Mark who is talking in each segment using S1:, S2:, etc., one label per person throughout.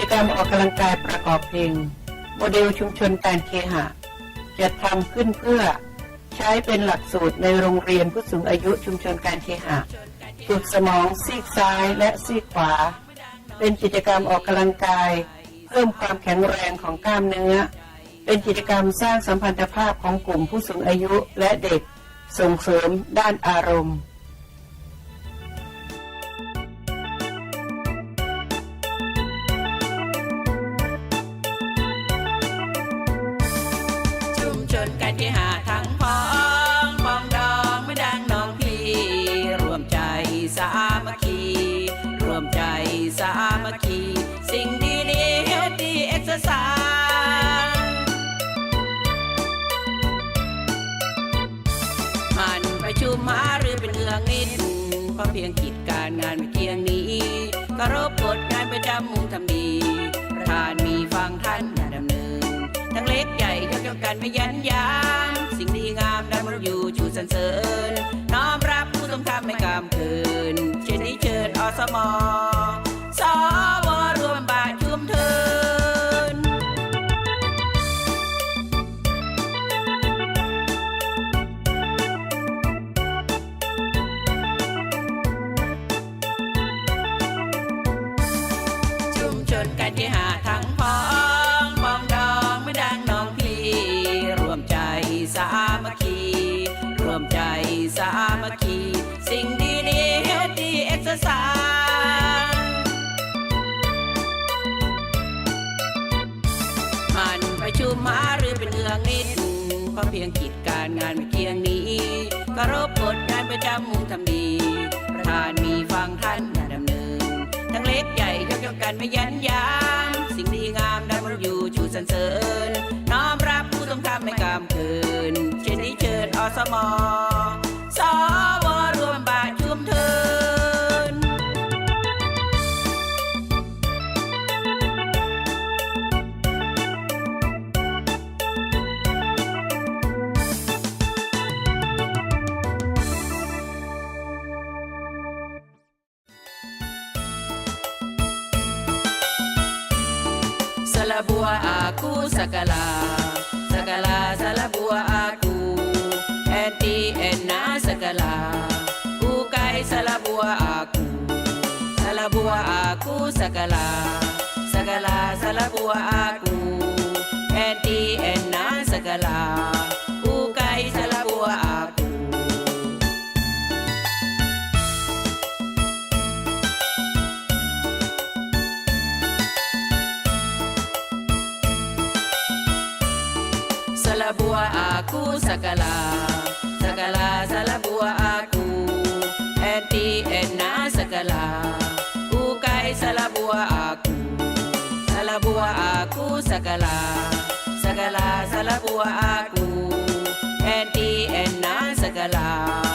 S1: จกรรมออกกำลังกายประกอบเพลง โมเดลชุมชนการเคหะจะทำขึ้นเพื่อใช้เป็นหลักสูตรในโรงเรียนผู้สูงอายุชุมชนการเคหะฝึกสมองซีกซ้ายและซีกขวา เป็นกิจกรรมออกกำลังกาย เพิ่มความแข็งแรงของกล้ามเนื้อ เป็นกิจกรรมสร้างสัมพันธภาพของกลุ่มผู้สูงอายุและเด็ก ส่งเสริมด้านอารมณ์
S2: มัคคีรวมใจสามัคคี สิ่งดีดีเฮลตี้เอ็กซ์ไซมันประชุมหาหรือเป็นเรื่องนิดเพราะเพียงกิจการงานไม่เกียงนี้ก็รบกฎงานประจำมุงทำดีประธานมีฟังท่านอย่าดำเนิน ทั้งเล็กใหญ่เท่าเดียวกันไม่ยันยามสิ่งดีงามดันมันอยู่ชูสรรเสริญน้อมรับผู้ต้องทำไม่กามเกิน เมาหรือเป็นเรื่องนิดเพราะเพียงกิจการงานไม่เกียงนี้ก็รบกดงานประจำมุงทำดี ประธานมีฟังท่านอย่าดำเนิน ทั้งเล็กใหญ่เท่าเดียวกันไม่ยันยามสิ่งดีงามได้มาอยู่ชูสรรเสริญ น้อมรับผู้ต้องทำไม่กามเกินเช่นนี้เชิญอสมอ aku segala Segala salah buah aku. Eti ena segala Ukai salah buah aku. Salah buah aku segala Segala salah buah aku. Eti ena segala salabua aku sakala. Sakala salabua aku. Enti enna sakala. Ukai salabua aku. Salabua aku sakala. Sakala salabua aku. Enti enna sakala.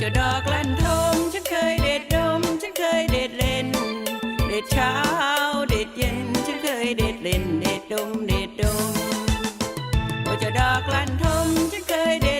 S3: เจ้า
S2: ดอกลันทมฉันเคยเด็ดดม ฉันเคยเด็ดเล่น เด็ดเช้า เด็ดเย็น ฉันเคยเด็ดเล่น เด็ดดม เด็ดดม โอ้เจ้าดอกลันทมฉันเคยเด็ด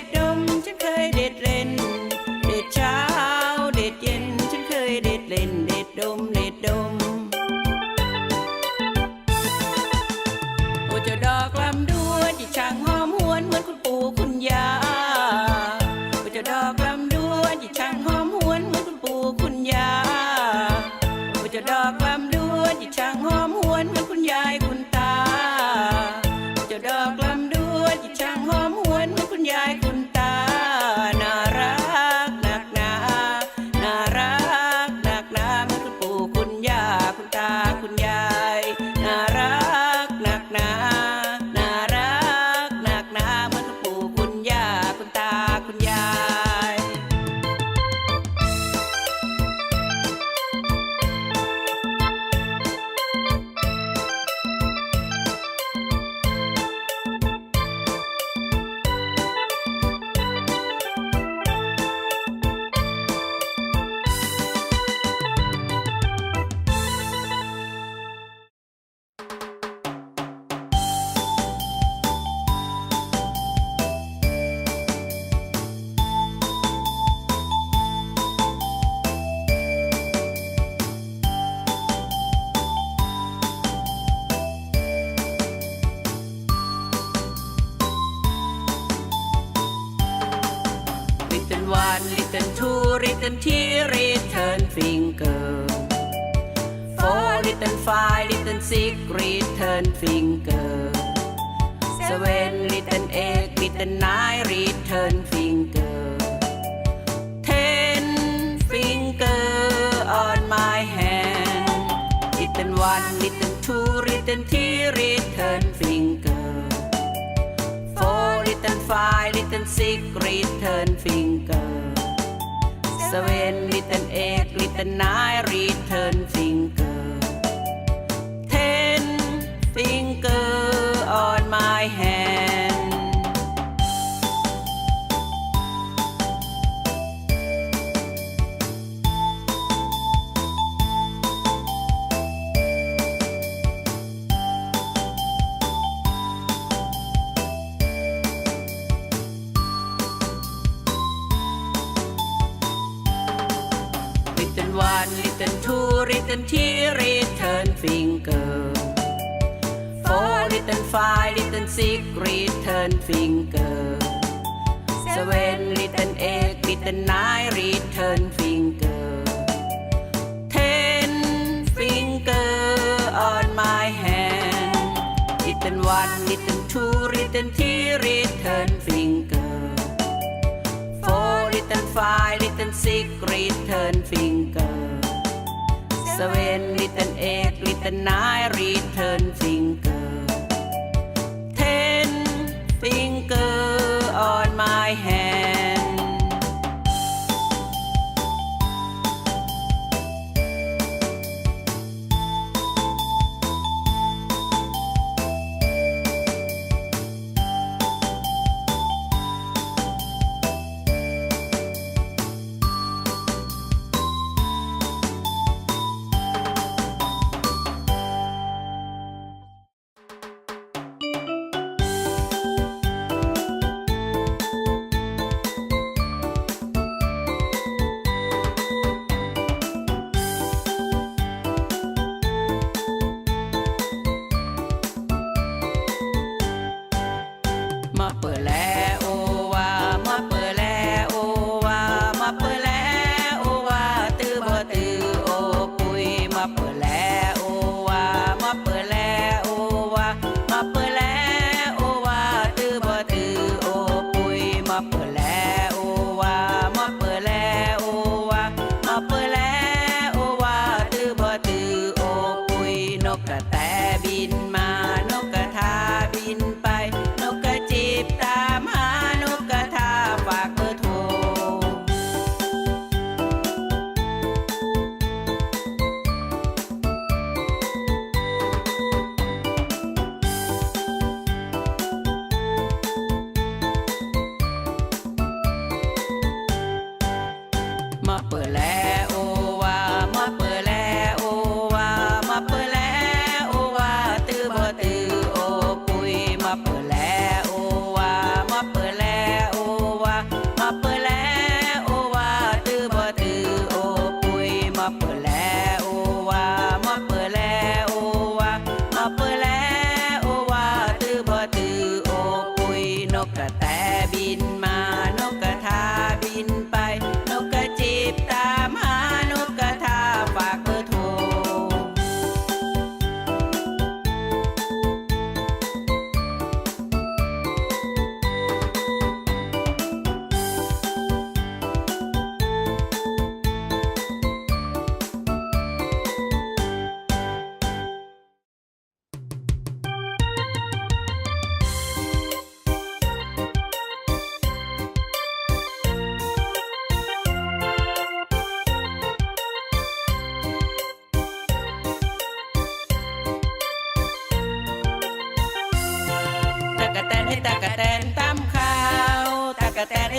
S2: ที่รีเทิร์นฟิงเกอร์ four little five little six return finger seven little eight little nine return finger ten finger on my hand little one little two little three return finger four little five little six return finger seven little eight little nine return finger ten finger on my hand little teary turn finger. Four little five little six return finger. Seven little eight little nine return finger. Ten finger on my hand. Little one little two little three return finger. Four little five little six return finger. seven little eight little nine return finger ten finger on my hand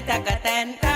S2: ตนให้ตะกะแตนต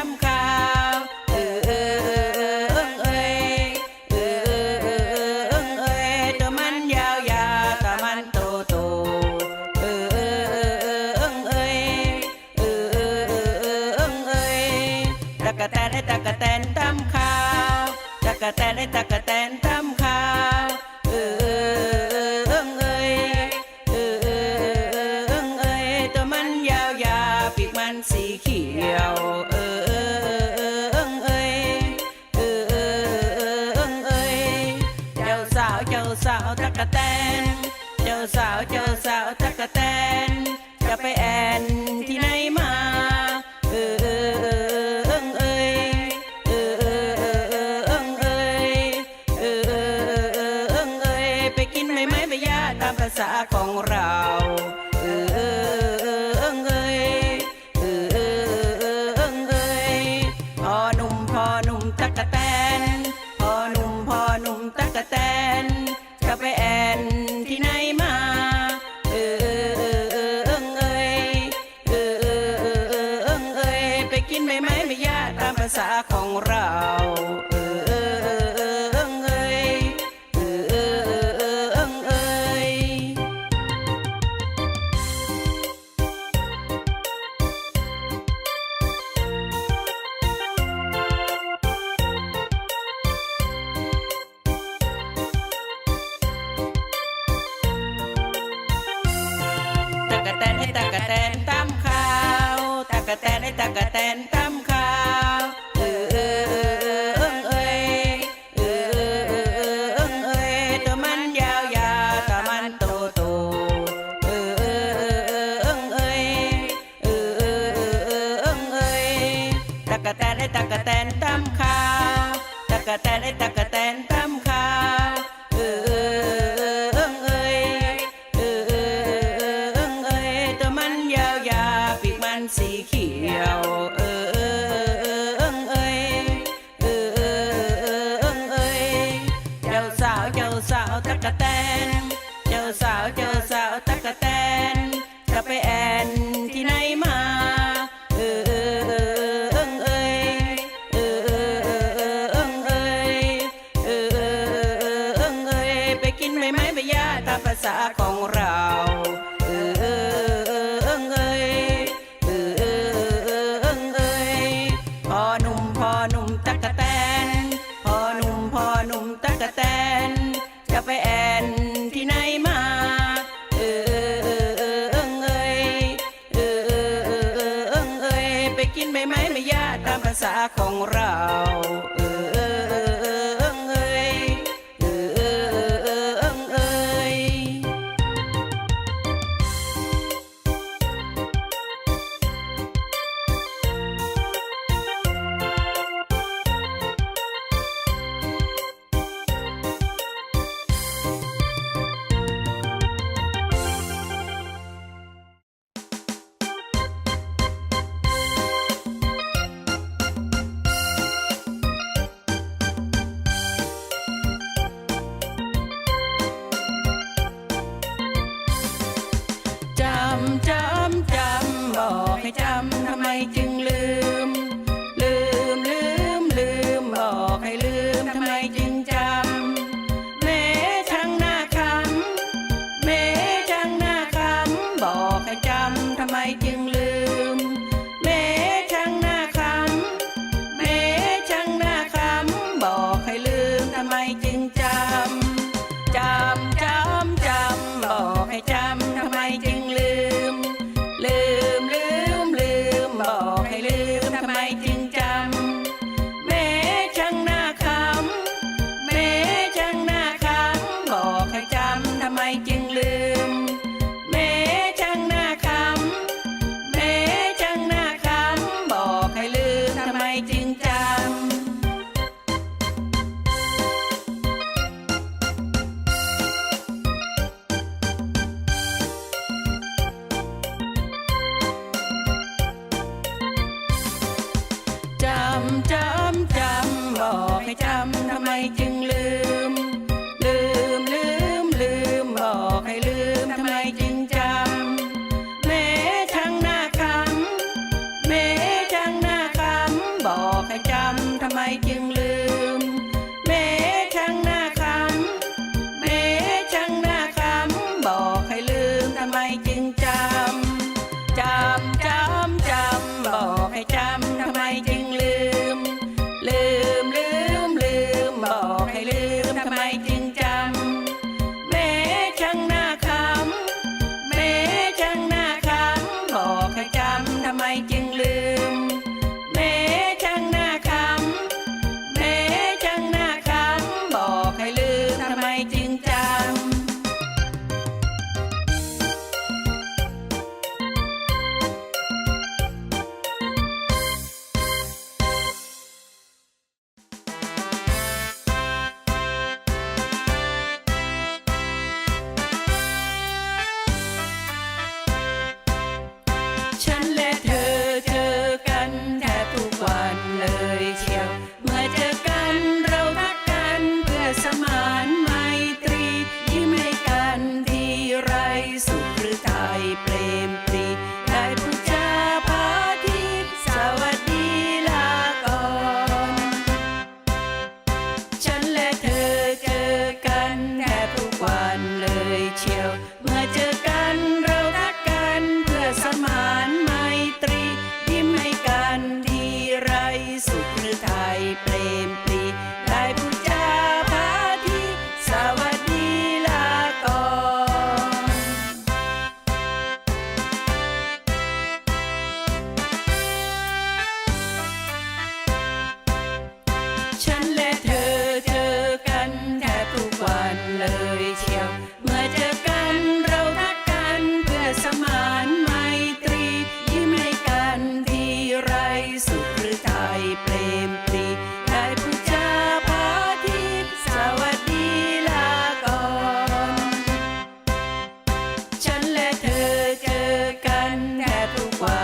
S2: ของเรา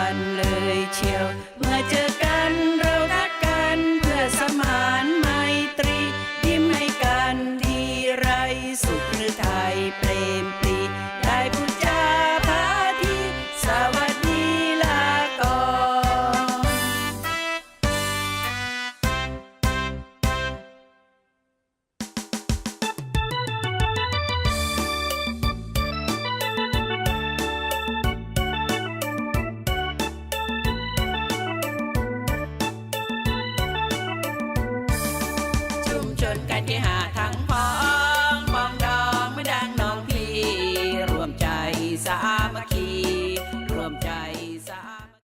S2: านเลยเชียวเมื่อเจอ